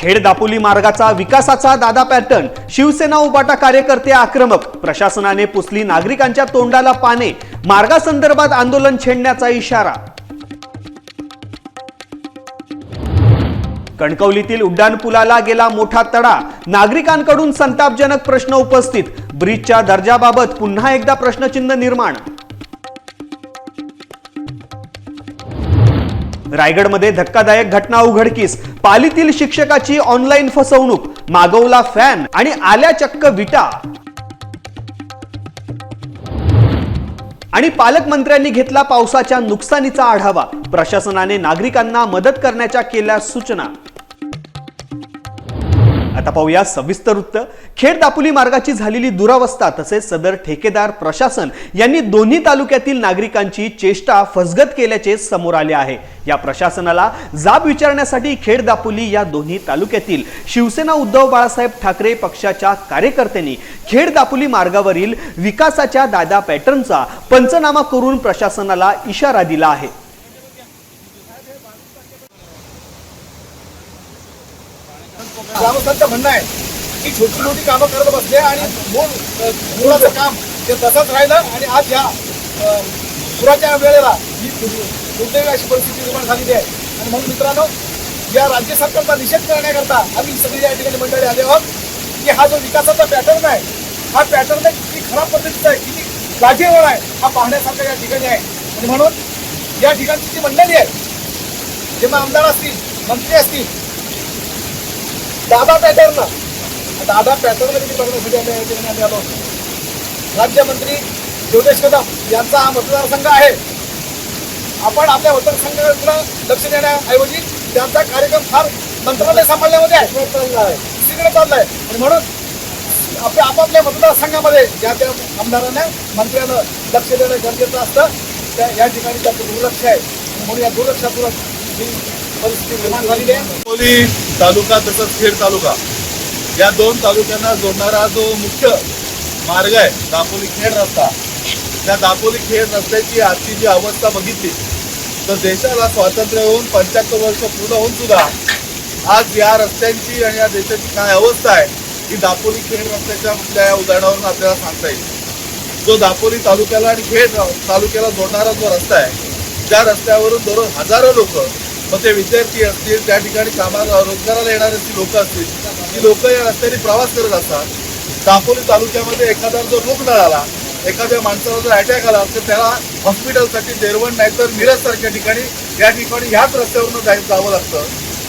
खेड दापोली मार्गाचा विकासाचा दादा पॅटर्न शिवसेना उबाटा कार्यकर्ते आक्रमक प्रशासनाने पुसली नागरिकांच्या तोंडाला पाने मार्गासंदर्भात आंदोलन छेडण्याचा इशारा. कणकवलीतील उड्डाणपुलाला गेला मोठा तडा नागरिकांकडून संतापजनक प्रश्न उपस्थित ब्रिजच्या दर्जाबाबत पुन्हा एकदा प्रश्नचिन्ह निर्माण. रायगडमध्ये धक्कादायक घटना उघडकीस. पालीतील शिक्षकाची ऑनलाईन फसवणूक मागवला फॅन आणि आल्या चक्क विटा. आणि पालकमंत्र्यांनी घेतला पावसाच्या नुकसानीचा आढावा. प्रशासनाने नागरिकांना मदत करण्याच्या केल्या सूचना. आता पाहूया सविस्तर वृत्त. खेड दापोली मार्गाची झालेली दुरावस्था तसेच सदर ठेकेदार प्रशासन यांनी दोन्ही तालुक्यातील नागरिकांची चेष्टा फसगत केल्याचे समोर आले आहे. या प्रशासनाला जाब विचारण्यासाठी खेड दापोली या दोन्ही तालुक्यातील शिवसेना उद्धव बाळासाहेब ठाकरे पक्षाच्या कार्यकर्त्यांनी खेड दापोली मार्गावरील विकासाच्या दादा पॅटर्नचा पंचनामा करून प्रशासनाला इशारा दिला आहे. ग्रामस्थांचं म्हणणं आहे की छोटी छोटी कामं करत बसले आणि मूळ अ, मुळाचं काम ते तसंच राहिलं आणि आज या पुराच्या वेळेला ही दुर्दैवी अशी परिस्थिती निर्माण झालेली आहे. आणि म्हणून मित्रांनो या राज्य सरकारचा निषेध करण्याकरता आम्ही सगळी या ठिकाणी मंडळी आले आहोत की हा जो विकासाचा पॅटर्न आहे हा पॅटर्न किती खराब पद्धतीचा आहे किती लाजेवर आहे हा पाहण्यासारखा या ठिकाणी आहे. आणि म्हणून या ठिकाणची जी मंडळी आहे जेव्हा आमदार असतील मंत्री असतील दादा पॅटर्न दादा पॅटर्न किती बघण्यासाठी आम्ही या ठिकाणी आलो. राज्यमंत्री योगेश कदम यांचा हा मतदारसंघ आहे. आपण आपल्या मतदारसंघाकडे लक्ष देण्याऐवजी त्यांचा कार्यक्रम फार मंत्रालय सांभाळण्यामध्ये आहे. दुसरीकडे चाललाय. आणि म्हणून आपल्या आपापल्या मतदारसंघामध्ये ज्या त्या आमदारांना मंत्र्यानं लक्ष देणं गरजेचं असतं. त्या या ठिकाणी त्याचं दुर्लक्ष आहे. म्हणून या दुर्लक्षातूनच ही परिस्थिती निर्माण झालेली आहे. दापोली तालुका तसंच खेड तालुका. या दोन तालुक्यांना जोडणारा जो मुख्य मार्ग आहे दापोली खेड रस्ता. त्या दापोली खेड रस्त्याची आजची जी अवस्था बघितली तर देशाला स्वातंत्र्य होऊन पंच्याहत्तर वर्ष पूर्ण होऊन सुद्धा आज या रस्त्यांची आणि या देशाची काय अवस्था आहे ही दापोली खेड रस्त्याच्या कुठल्या या उदाहरणावरून आपल्याला सांगता येईल. जो दापोली तालुक्याला आणि खेड तालुक्याला जोडणारा जो रस्ता आहे त्या रस्त्यावरून दररोज हजारो लोक मग ते विद्यार्थी असतील त्या ठिकाणी कामाला रोजगाराला येणारे जी लोक असतील ती लोक या रस्त्याने प्रवास करत असतात. दापोली तालुक्यामध्ये एखादा जर रुग्ण आला एखाद्या माणसाला जर अटॅक आला तर त्याला हॉस्पिटलसाठी देरवण नाही तर मिरज सारख्या ठिकाणी या ठिकाणी ह्याच रस्त्यावरून जाय जावं लागतं.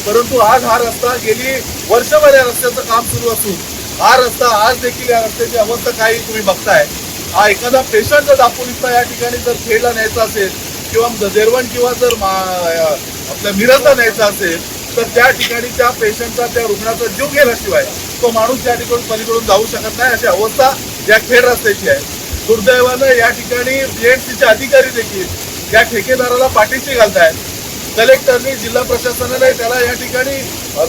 परंतु आज हा रस्ता गेली वर्षभर या रस्त्याचं काम सुरू असून हा रस्ता आज देखील या रस्त्याची अवस्था काही तुम्ही बघताय? हा एखादा पेशंट जर दापोलीचा या ठिकाणी जर खेळला न्यायचा असेल किंवा देरवण किंवा जर मा- आपल्या मिरजला न्यायचा असेल तर त्या ठिकाणी त्या पेशंटचा त्या रुग्णाचा जीव गेल्याशिवाय तो माणूस त्या ठिकाणी पलीकडून जाऊ शकत नाही अशी अवस्था या खेड रस्त्याची आहे. दुर्दैवानं या ठिकाणी बीएडसीचे अधिकारी देखील या ठेकेदाराला पाठीशी घालतायत. कलेक्टरनी जिल्हा प्रशासनाने त्याला या ठिकाणी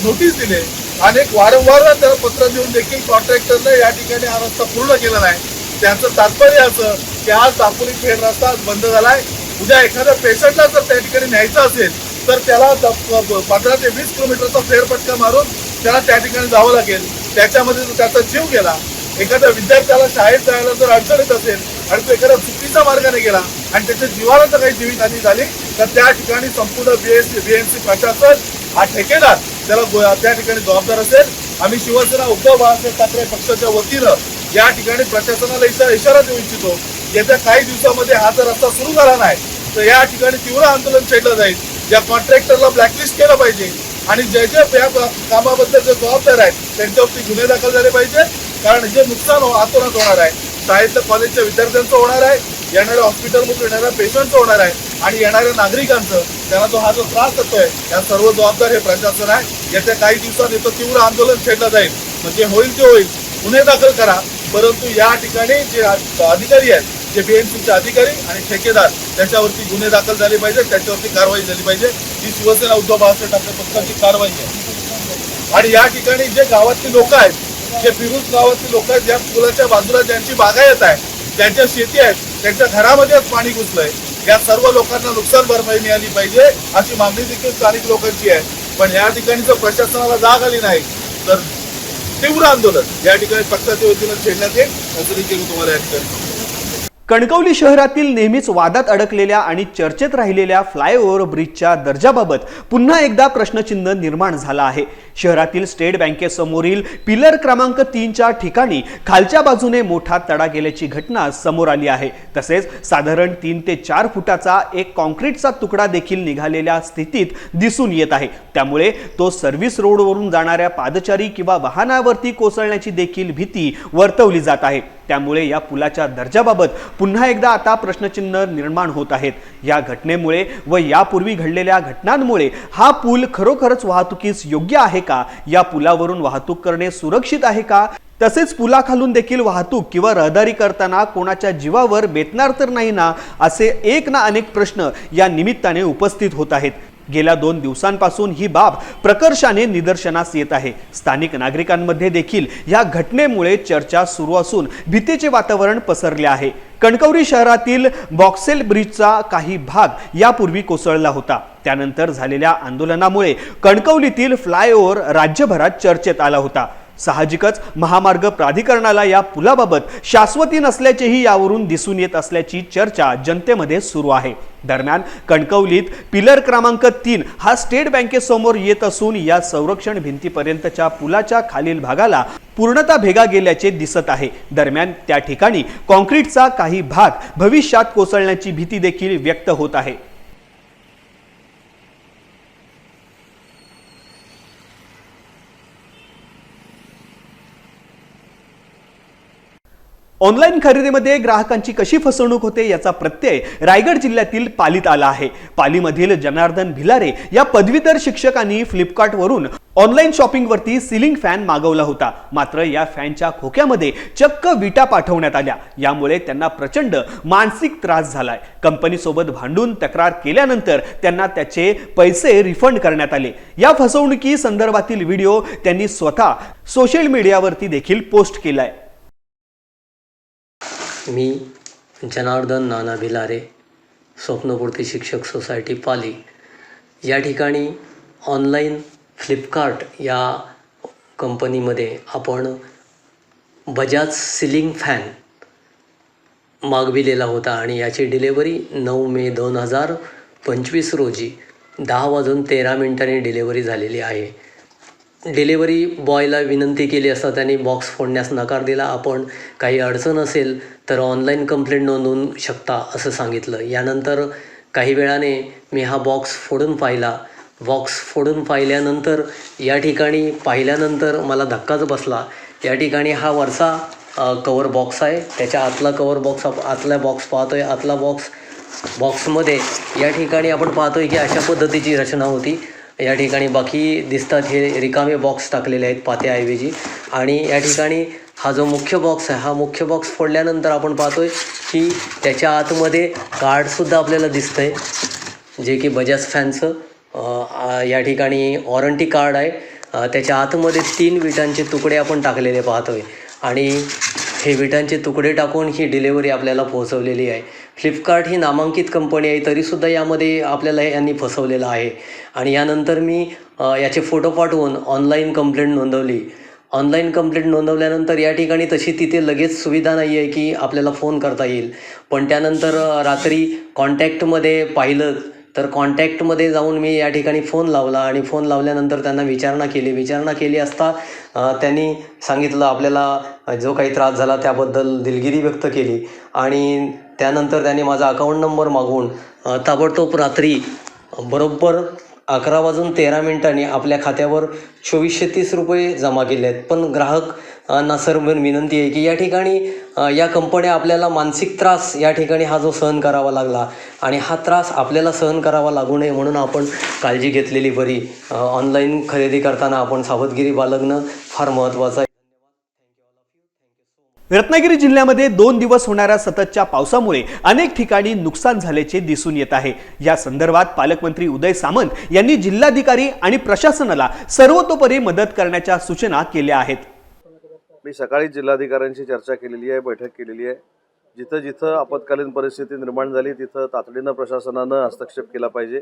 नोटीस दिले. अनेक वारंवार त्याला पत्र देऊन देखील कॉन्ट्रॅक्टरने या ठिकाणी हा रस्ता पूर्ण केला नाही. त्यांचं तात्पर्य असं की आज दापोली खेड रस्ता बंद झालाय. उद्या एखाद्या पेशंटला जर त्या ठिकाणी न्यायचं असेल तर त्याला पंधरा ते वीस किलोमीटरचा फेरफटका मारून त्याला त्या ठिकाणी जावं लागेल. त्याच्यामध्ये जर त्याचा जीव गेला. एखाद्या विद्यार्थ्याला शाळेत जायला जर अडचण येत असेल आणि तो एखाद्या चुकीच्या मार्गाने गेला आणि त्याच्या जीवाला जर काही जीवितहानी झाली तर त्या ठिकाणी संपूर्ण बीएससी बीएमसी प्रशासन हा ठेकेदार त्याला त्या ठिकाणी जबाबदार असेल. आम्ही शिवसेना उद्धव बाळासाहेब ठाकरे पक्षाच्या वतीनं या ठिकाणी प्रशासनाला इशारा इशारा देऊ इच्छितो. येत्या काही दिवसामध्ये हा जर रस्ता सुरू झाला नाही तर या ठिकाणी तीव्र आंदोलन छेडलं जाईल. या कॉन्ट्रॅक्टरला ब्लॅकलिस्ट केलं पाहिजे आणि जे जे या कामाबद्दल जे जबाबदार आहेत त्यांच्यावरती गुन्हे दाखल झाले पाहिजे. कारण जे नुकसान हो- हातोनात होणार आहे. शाळेतल्या कॉलेजच्या विद्यार्थ्यांचं होणार आहे. येणाऱ्या हॉस्पिटलमधून येणाऱ्या पेशंटचं होणार आहे. आणि येणाऱ्या नागरिकांचं त्यांना जो हा जो त्रास होतोय या सर्व जबाबदार हे प्रशासन आहे. येत्या काही दिवसात येतं तीव्र आंदोलन छेडलं जाईल. म्हणजे होईल ते होईल. गुन्हे दाखल करा. परंतु या ठिकाणी जे अधिकारी आहेत जे बीएमसीचे अधिकारी आणि ठेकेदार त्याच्यावरती गुन्हे दाखल झाले पाहिजे त्याच्यावरती कारवाई झाली पाहिजे. ही शिवसेना उद्धव बाळासाहेब ठाकरे पक्षाची कारवाई आहे. आणि या ठिकाणी जे गावातली लोक आहेत जे फिरूज गावातली लोक आहेत ज्या पुलाच्या बाजूला ज्यांची बागायत आहे ज्यांच्या शेती आहेत त्यांच्या घरामध्येच पाणी घुसलंय या सर्व लोकांना नुकसान भरपाई मिळाली पाहिजे अशी मागणी देखील स्थानिक लोकांची आहे. पण या ठिकाणी जर प्रशासनाला जाग आली नाही तर तीव्र आंदोलन या ठिकाणी पक्षाच्या वतीनं छेडण्यात येईल. असं देखील तुम्हाला या ठिकाणी. कणकवली शहरातील नेहमीच वादात अडकलेल्या आणि चर्चेत राहिलेल्या फ्लायओव्हर ब्रिजच्या दर्जाबाबत पुन्हा एकदा प्रश्नचिन्ह निर्माण झाला आहे. शहरातील स्टेट बँकेसमोरील पिलर क्रमांक तीनच्या ठिकाणी खालच्या बाजूने मोठा तडा गेल्याची घटना समोर आली आहे. तसेच साधारण तीन ते चार फुटाचा एक कॉन्क्रीटचा तुकडा देखील निघालेल्या स्थितीत दिसून येत आहे. त्यामुळे तो सर्व्हिस रोडवरून जाणाऱ्या पादचारी किंवा वाहनावरती कोसळण्याची देखील भीती वर्तवली जात आहे. त्यामुळे या पुलाच्या दर्जाबाबत पुन्हा एकदा आता प्रश्नचिन्ह निर्माण होत आहेत. या घटनेमुळे व यापूर्वी घडलेल्या घटनांमुळे हा पूल खरोखरच वाहतुकीस योग्य आहे का? या पुलावरून वाहतूक करणे सुरक्षित आहे का? तसेच पुलाखालून देखील वाहतूक किंवा रहदारी करताना कोणाच्या जीवावर बेतणार तर नाही ना? असे एक ना अनेक प्रश्न या निमित्ताने उपस्थित होत आहेत. गेल्या दोन दिवसांपासून ही बाब प्रकर्षाने निदर्शनास येत आहे. स्थानिक नागरिकांमध्ये देखील या घटनेमुळे चर्चा सुरू असून भीतीचे वातावरण पसरले आहे. कणकवली शहरातील बॉक्सेल ब्रिजचा काही भाग यापूर्वी कोसळला होता. त्यानंतर झालेल्या आंदोलनामुळे कणकवलीतील फ्लायओव्हर राज्यभरात चर्चेत आला होता. साहजिकच महामार्ग प्राधिकरणाला या पुलाबाबत शाश्वती नसल्याचेही यावरून दिसून येत असल्याची चर्चा जनतेमध्ये सुरू आहे. दरम्यान कणकवलीत पिलर क्रमांक तीन हा स्टेट बँकेसमोर येत असून या संरक्षण भिंतीपर्यंतच्या पुलाच्या खालील भागाला पूर्णता भेगा गेल्याचे दिसत आहे. दरम्यान त्या ठिकाणी कॉन्क्रीटचा काही भाग भविष्यात कोसळण्याची भीती देखील व्यक्त होत आहे. ऑनलाईन खरेदीमध्ये ग्राहकांची कशी फसवणूक होते याचा प्रत्यय रायगड जिल्ह्यातील पालीत आला आहे. पालीमधील जनार्दन भिलारे या पदवीधर शिक्षकांनी फ्लिपकार्टवरून ऑनलाईन शॉपिंगवरती सिलिंग फॅन मागवला होता. मात्र या फॅनच्या खोक्यामध्ये चक्क विटा पाठवण्यात आल्या. यामुळे त्यांना प्रचंड मानसिक त्रास झालाय. कंपनीसोबत भांडून तक्रार केल्यानंतर त्यांना त्याचे पैसे रिफंड करण्यात आले. या फसवणुकी संदर्भातील व्हिडिओ त्यांनी स्वतः सोशल मीडियावरती देखील पोस्ट केलाय. मी जनार्दन नाना भिलारे स्वप्नपूर्ती शिक्षक सोसायटी पाली. या ठिकाणी ऑनलाईन फ्लिपकार्ट या कंपनीमध्ये आपण बजाज सिलिंग फॅन मागविलेला होता आणि याची डिलेवरी नऊ मे दोन हजार पंचवीस रोजी दहा वाजून तेरा मिनिटांनी डिलेवरी झालेली आहे. डिलेवरी बॉयला विनंती केली असता त्यांनी बॉक्स फोडण्यास नकार दिला. आपण काही अडचण असेल तर ऑनलाईन कंप्लेंट नोंदवू शकता असं सांगितलं. यानंतर काही वेळाने मी हा बॉक्स फोडून पाहिला. बॉक्स फोडून पाहिल्यानंतर या ठिकाणी पाहिल्यानंतर मला धक्काच बसला. या ठिकाणी हा वरचा कवर बॉक्स आहे. त्याच्या आतला कवर बॉक्स आप आतला बॉक्स पाहतो आहे आतला बॉक्स बॉक्समध्ये या ठिकाणी आपण पाहतो आहे की अशा पद्धतीची रचना होती. या ठिकाणी बाकी दिसतात हे रिकामे बॉक्स टाकलेले आहेत पात्याऐवजी. आणि या ठिकाणी हा जो मुख्य बॉक्स आहे हा मुख्य बॉक्स फोडल्यानंतर आपण पाहतोय की त्याच्या आतमध्ये कार्डसुद्धा आपल्याला दिसतंय. जे की बजाज फॅनचं या ठिकाणी वॉरंटी कार्ड आहे. त्याच्या आतमध्ये तीन विटांचे तुकडे आपण टाकलेले पाहतोय. आणि हे विटांचे तुकडे टाकून ही डिलेवरी आपल्याला पोहोचवलेली आहे. फ्लिपकार्ट ही नामांकित कंपनी आहे तरीसुद्धा यामध्ये आपल्याला यांनी फसवलेलं आहे. आणि यानंतर मी याचे फोटो पाठवून ऑनलाईन कंप्लेंट नोंदवली. ऑनलाईन कंप्लेंट नोंदवल्यानंतर या ठिकाणी तशी तिथे लगेच सुविधा नाही आहे की आपल्याला फोन करता येईल. पण त्यानंतर रात्री कॉन्टॅक्टमध्ये पाहिलं तर कॉन्टॅक्टमध्ये जाऊन मी या ठिकाणी फोन लावला आणि फोन लावल्यानंतर त्यांना विचारणा केली. विचारणा केली असता त्यांनी सांगितलं आपल्याला जो काही त्रास झाला त्याबद्दल दिलगिरी व्यक्त केली. आणि त्यानंतर त्यांनी माझा अकाउंट नंबर मागून ताबडतोब रात्री बरोबर अकरा वाजून तेरा मिनिटांनी आपल्या खात्यावर चोवीसशे तीस रुपये जमा केले आहेत. पण ग्राहक ना सर विनंती आहे की या ठिकाणी या कंपन्या आपल्याला मानसिक त्रास या ठिकाणी हा जो सहन करावा लागला आणि हा त्रास आपल्याला सहन करावा लागू नये म्हणून आपण काळजी घेतलेली बरी. ऑनलाईन खरेदी करताना आपण सावधगिरी बाळगणं फार महत्त्वाचं आहे. रत्नागिरी जिल्ह्यामध्ये दोन दिवस होणाऱ्या सततच्या पावसामुळे अनेक ठिकाणी नुकसान झाल्याचे दिसून येत आहे. या संदर्भात पालकमंत्री उदय सामंत यांनी जिल्हाधिकारी आणि प्रशासनाला सर्वतोपरी मदत करण्याच्या सूचना केल्या आहेत. मी सकाळी जिल्हाधिकाऱ्यांशी चर्चा केलेली आहे बैठक केलेली आहे. जिथं जिथं आपत्कालीन परिस्थिती निर्माण झाली तिथं तातडीनं प्रशासनानं हस्तक्षेप केला पाहिजे.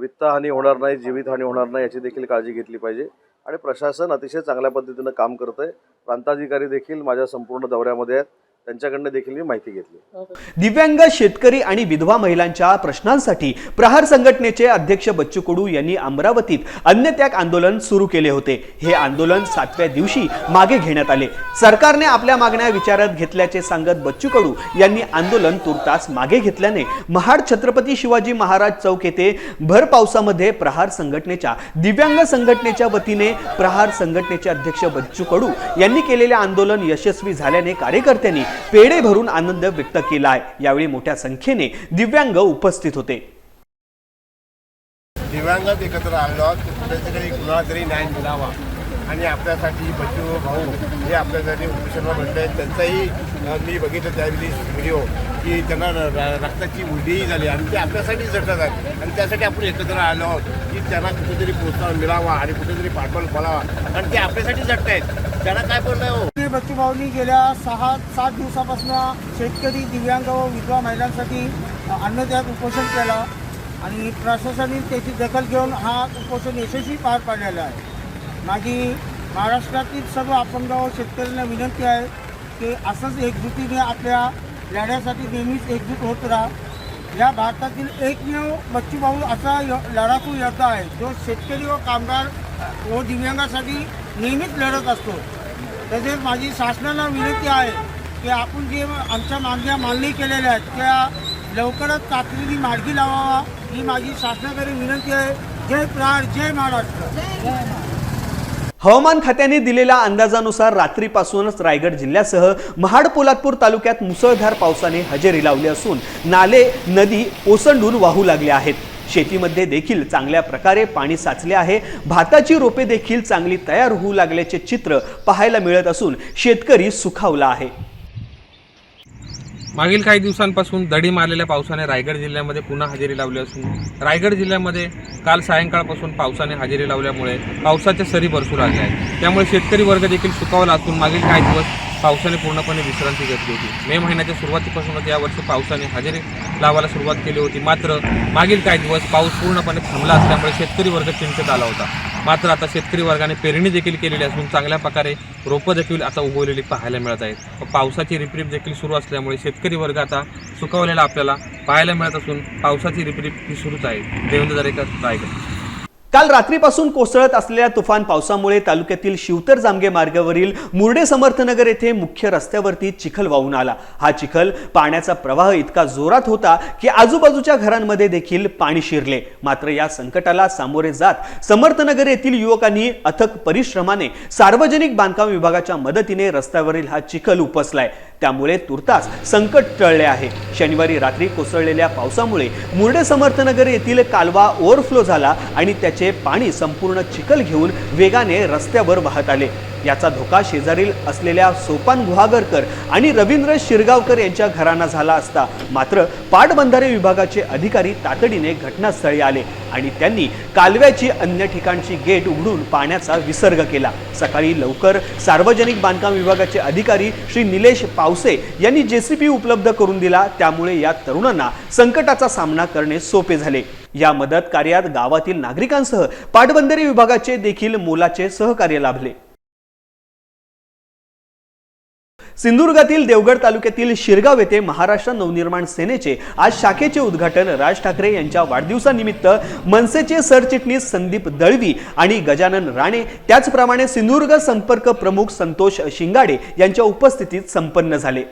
वित्तहानी होणार नाही जीवितहानी होणार नाही याची देखील काळजी घेतली पाहिजे. आणि प्रशासन अतिशय चांगल्या पद्धतीनं काम करतं आहे प्रांताधिकारी देखील माझ्या संपूर्ण दौऱ्यामध्ये आहेत. त्यांच्याकडनं देखील मी माहिती घेतली. दिव्यांग शेतकरी आणि विधवा महिलांच्या प्रश्नांसाठी प्रहार संघटनेचे अध्यक्ष बच्चू कडू यांनी अमरावतीत अन्नत्याग आंदोलन सुरू केले होते. हे आंदोलन सातव्या दिवशी मागे घेण्यात आले. सरकारने आपल्या मागण्या विचारात घेतल्याचे सांगत बच्चू कडू यांनी आंदोलन तुर्तास मागे घेतल्याने महाड छत्रपती शिवाजी महाराज चौक येथे भर पावसामध्ये प्रहार संघटनेच्या दिव्यांग संघटनेच्या वतीने प्रहार संघटनेचे अध्यक्ष बच्चू कडू यांनी केलेले आंदोलन यशस्वी झाल्याने कार्यकर्त्यांनी पेढे भरून आनंद व्यक्त केला आहे यावेळी मोठ्या संख्येने दिव्यांग उपस्थित होते. दिव्यांगात एकत्र आलो. त्याच्याकडे कुणाला तरी न्याय मिळावा आणि आपल्यासाठी बच्चू भाऊ हे आपल्यासाठी उपोषणाला म्हणले आहेत. त्यांचाही मी बघितलं त्यावेळी व्हिडिओ की त्यांना रक्ताची उडीही झाली आणि ते आपल्यासाठी झटत आहेत. आणि त्यासाठी आपण एकत्र आलो आहोत की त्यांना कुठेतरी प्रोत्साहन मिळावा आणि कुठेतरी पाठबळ पडावा कारण ते आपल्यासाठी झटत आहेत त्यांना काय बोलणं हो. श्री बच्चूभाऊंनी गेल्या सहा सात दिवसापासून शेतकरी दिव्यांग व विधवा महिलांसाठी अन्नत्याग उपोषण केलं आणि प्रशासनाने त्याची दखल घेऊन हा उपोषण यशस्वी पार पाडलेला आहे. माझी महाराष्ट्रातील सर्व अपंग व शेतकऱ्यांना विनंती आहे की असंच एकजुटीने आपल्या लढ्यासाठी नेहमीच एकजूट होत राहा. या भारतातील एकमेव बच्चूभाऊ असा य- लढाकू योद्धा आहे. जो शेतकरी व कामगार व दिव्यांगासाठी नेहमीच लढत असतो. तसेच माझी शासनाला विनंती आहे की आपण जे आमच्या मागण्या मान्य केलेल्या आहेत त्या लवकरच तातडीने मार्गी लावावा. ही माझी शासनाकडे विनंती आहे. जय प्रहार जय महाराष्ट्र. हवामान खात्याने दिलेल्या अंदाजानुसार रात्रीपासूनच रायगड जिल्ह्यासह महाड पोलादपूर तालुक्यात मुसळधार पावसाने हजेरी लावली असून नाले नदी ओसंडून वाहू लागले आहेत. शेतीमध्ये देखील चांगल्या प्रकारे पाणी साचले आहे. भाताची रोपे देखील चांगली तयार होऊ लागल्याचे चित्र पाहायला मिळत असून शेतकरी सुखावला आहे. मागील काही दिवसांपासून दडी मारलेल्या पावसाने रायगड जिल्ह्यामध्ये पुन्हा हजेरी लावली असून रायगड जिल्ह्यामध्ये काल सायंकाळपासून पावसाने हजेरी लावल्यामुळे पावसाच्या सरी बरसू लागल्या आहेत. त्यामुळे शेतकरी वर्ग देखील सुखावला असून मागील काही दिवस पावसाने पूर्णपणे विश्रांती घेतली होती. मे महिन्याच्या सुरुवातीपासूनच यावर्षी पावसाने हजेरी लावायला सुरुवात केली होती. मात्र मागील काही दिवस पाऊस पूर्णपणे थांबला असल्यामुळे शेतकरी वर्ग चिंतेत आला होता. मात्र आता शेतकरी वर्गाने पेरणी देखील केलेली असून चांगल्या प्रकारे रोपं देखील आता उगवलेली पाहायला मिळत आहेत. पावसाची रिपरिप देखील सुरू असल्यामुळे शेतकरी वर्ग आता सुकावलेला आपल्याला पाहायला मिळत असून पावसाची रिपरिप ही सुरूच आहे. देवेंद्र दरेकर रायगड. काल रात्रीपासून कोसळत असलेल्या तुफान पावसामुळे तालुक्यातील शिवतर जामगे मार्गावरील मुर्डे समर्थनगर येथे मुख्य रस्त्यावरती चिखल वाहून आला. हा चिखल पाण्याचा प्रवाह इतका जोरात होता की आजूबाजूच्या घरांमध्ये देखील पाणी शिरले. मात्र या संकटाला सामोरे जात समर्थनगर येथील युवकांनी अथक परिश्रमाने सार्वजनिक बांधकाम विभागाच्या मदतीने रस्त्यावरील हा चिखल उपसलाय. त्यामुळे तुर्तास संकट टळले आहे. शनिवारी रात्री कोसळलेल्या पावसामुळे मुर्डे समर्थनगर येथील कालवा ओव्हरफ्लो झाला आणि त्याचे पाणी संपूर्ण चिखल घेऊन वेगाने रस्त्यावर वाहत आले. याचा धोका शेजारील असलेल्या सोपान गुहागरकर आणि रवींद्र शिरगावकर यांच्या घरांना झाला असता. मात्र पाटबंधारे विभागाचे अधिकारी तातडीने घटनास्थळी आले आणि त्यांनी कालव्याची अन्य ठिकाणची गेट उघडून पाण्याचा विसर्ग केला. सकाळी लवकर सार्वजनिक बांधकाम विभागाचे अधिकारी श्री निलेश पावसे यांनी जेसीबी उपलब्ध करून दिला. त्यामुळे या तरुणांना संकटाचा सामना करणे सोपे झाले. या मदत कार्यात गावातील नागरिकांसह पाटबंधारे विभागाचे देखील मोलाचे सहकार्य लाभले. सिंधुदुर्गातील देवगड तालुक्यातील शिरगाव येथे महाराष्ट्र नवनिर्माण सेनेचे आज शाखेचे उद्घाटन राज ठाकरे यांच्या वाढदिवसानिमित्त मनसेचे सरचिटणीस संदीप दळवी आणि गजानन राणे. त्याचप्रमाणे सिंधुदुर्ग संपर्क प्रमुख संतोष शिंगाडे यांच्या उपस्थितीत संपन्न झाले.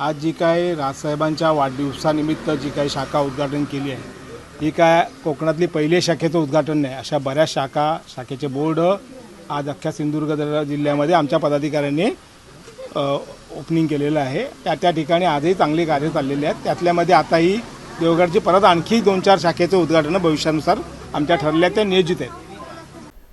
आज जी काय राजसाहेबांच्या वाढदिवसानिमित्त जी काही शाखा उद्घाटन केली आहे ही काय कोकणातली पहिली शाखेचं उद्घाटन नाही अशा बऱ्याच शाखा शाखेचे बोर्ड आज अख्ख्या सिंधुदुर्ग जिल्ह्यामध्ये आमच्या पदाधिकाऱ्यांनी ओपनिंग केलेलं आहे. त्या त्या ठिकाणी आजही चांगली कार्य चाललेली आहेत. त्यातल्यामध्ये आताही देवगडची परत आणखी दोन चार शाखेचं उद्घाटन भविष्यानुसार आमच्या ठरल्या त्या नियोजित आहेत.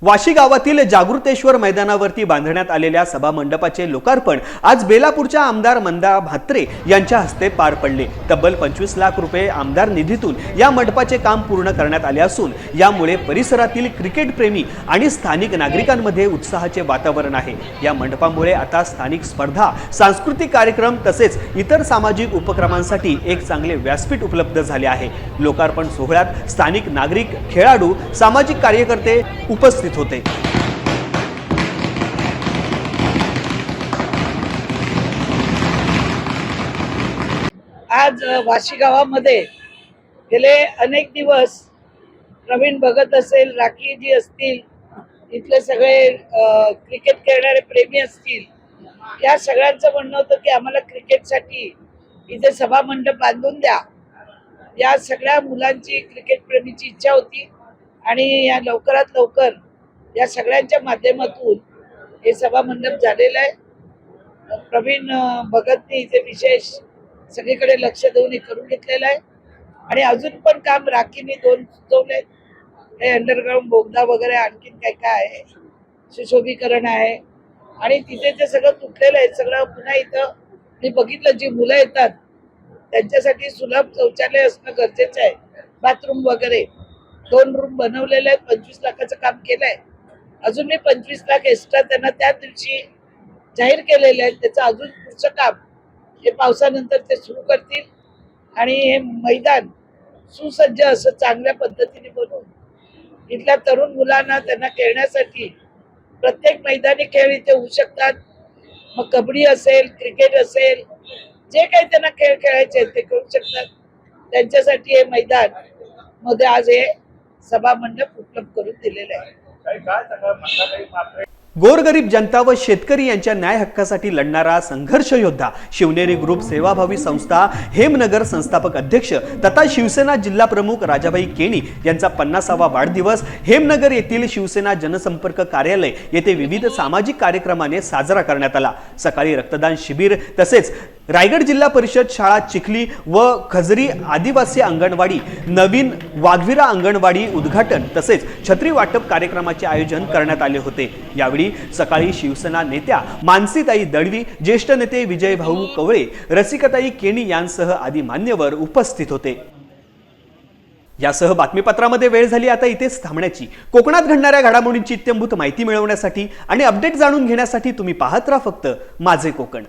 वाशी गावातील जागृतेश्वर मैदानावरती बांधण्यात आलेल्या सभामंडपाचे लोकार्पण आज बेलापूरच्या आमदार मंदा म्हात्रे यांच्या हस्ते पार पडले. तब्बल पंचवीस लाख रुपये आमदार निधीतून या मंडपाचे काम पूर्ण करण्यात आले असून यामुळे परिसरातील क्रिकेट प्रेमी आणि स्थानिक नागरिकांमध्ये उत्साहाचे वातावरण आहे. या मंडपामुळे आता स्थानिक स्पर्धा सांस्कृतिक कार्यक्रम तसेच इतर सामाजिक उपक्रमांसाठी एक चांगले व्यासपीठ उपलब्ध झाले आहे. लोकार्पण सोहळ्यात स्थानिक नागरिक खेळाडू सामाजिक कार्यकर्ते उपस्थित होते. आज वाशी गावामध्ये गेले अनेक दिवस प्रवीण भगत असेल राखीजी असतील इथले सगळे क्रिकेट खेळणारे प्रेमी असतील या सगळ्यांचं म्हणणं होतं की आम्हाला क्रिकेटसाठी इथे सभामंडप बांधून द्या. या सगळ्या मुलांची क्रिकेट प्रेमीची इच्छा होती आणि या लवकरात लवकर या सगळ्यांच्या माध्यमातून हे सभामंडप झालेलं आहे. प्रवीण भगतनी भगतने इथे विशेष सगळीकडे लक्ष देऊन हे करून घेतलेलं आहे. आणि अजून पण काम राखीने दोन सुचवले हे अंडरग्राऊंड बोगदा वगैरे आणखीन काय काय आहे. सुशोभीकरण आहे. आणि तिथे जे सगळं तुटलेलं आहे सगळं पुन्हा इथं मी बघितलं जी मुलं येतात त्यांच्यासाठी सुलभ शौचालय असणं गरजेचं आहे. बाथरूम वगैरे. दोन रूम बनवलेले आहेत पंचवीस लाखाचं काम केलंय. अजून मी पंचवीस लाख एक्स्ट्रा त्यांना त्या दिवशी जाहीर केलेले आहेत. त्याचं अजून पुढचं काम हे पावसानंतर ते सुरू करतील. आणि हे मैदान सुसज्ज असं चांगल्या पद्धतीने बनवून इथल्या तरुण मुलांना त्यांना खेळण्यासाठी प्रत्येक मैदानी खेळ इथे होऊ शकतात. मग कबड्डी असेल क्रिकेट असेल जे काही त्यांना खेळ खेळायचे आहेत ते खेळू शकतात. त्यांच्यासाठी हे मैदानमध्ये आज हे सभामंडप उपलब्ध करून दिलेलं आहे. गोरगरीब जनता व शेतकरी यांच्या न्याय हक्कासाठी लढणारा संघर्ष योद्धा शिवनेरी ग्रुप सेवाभावी संस्था हेमनगर संस्थापक अध्यक्ष तथा शिवसेना जिल्हा प्रमुख राजाभाई केणी यांचा पन्नासावा वाढदिवस हेमनगर येथील शिवसेना जनसंपर्क कार्यालय येथे विविध सामाजिक कार्यक्रमाने साजरा करण्यात आला. सकाळी रक्तदान शिबिर तसेच रायगड जिल्हा परिषद शाळा चिखली व खजरी आदिवासी अंगणवाडी नवीन वाघविरा अंगणवाडी उद्घाटन तसेच छत्री वाटप कार्यक्रमाचे आयोजन करण्यात आले होते. यावेळी सकाळी शिवसेना नेत्या मानसीताई दळवी ज्येष्ठ नेते विजय भाऊ कवळे रसिकताई केणी यांसह आदी मान्यवर उपस्थित होते. यासह बातमीपत्रामध्ये वेळ झाली आता इथेच थांबण्याची. कोकणात घडणाऱ्या घडामोडींची इत्यंभूत माहिती मिळवण्यासाठी आणि अपडेट जाणून घेण्यासाठी तुम्ही पाहत राहा फक्त माझे कोकण.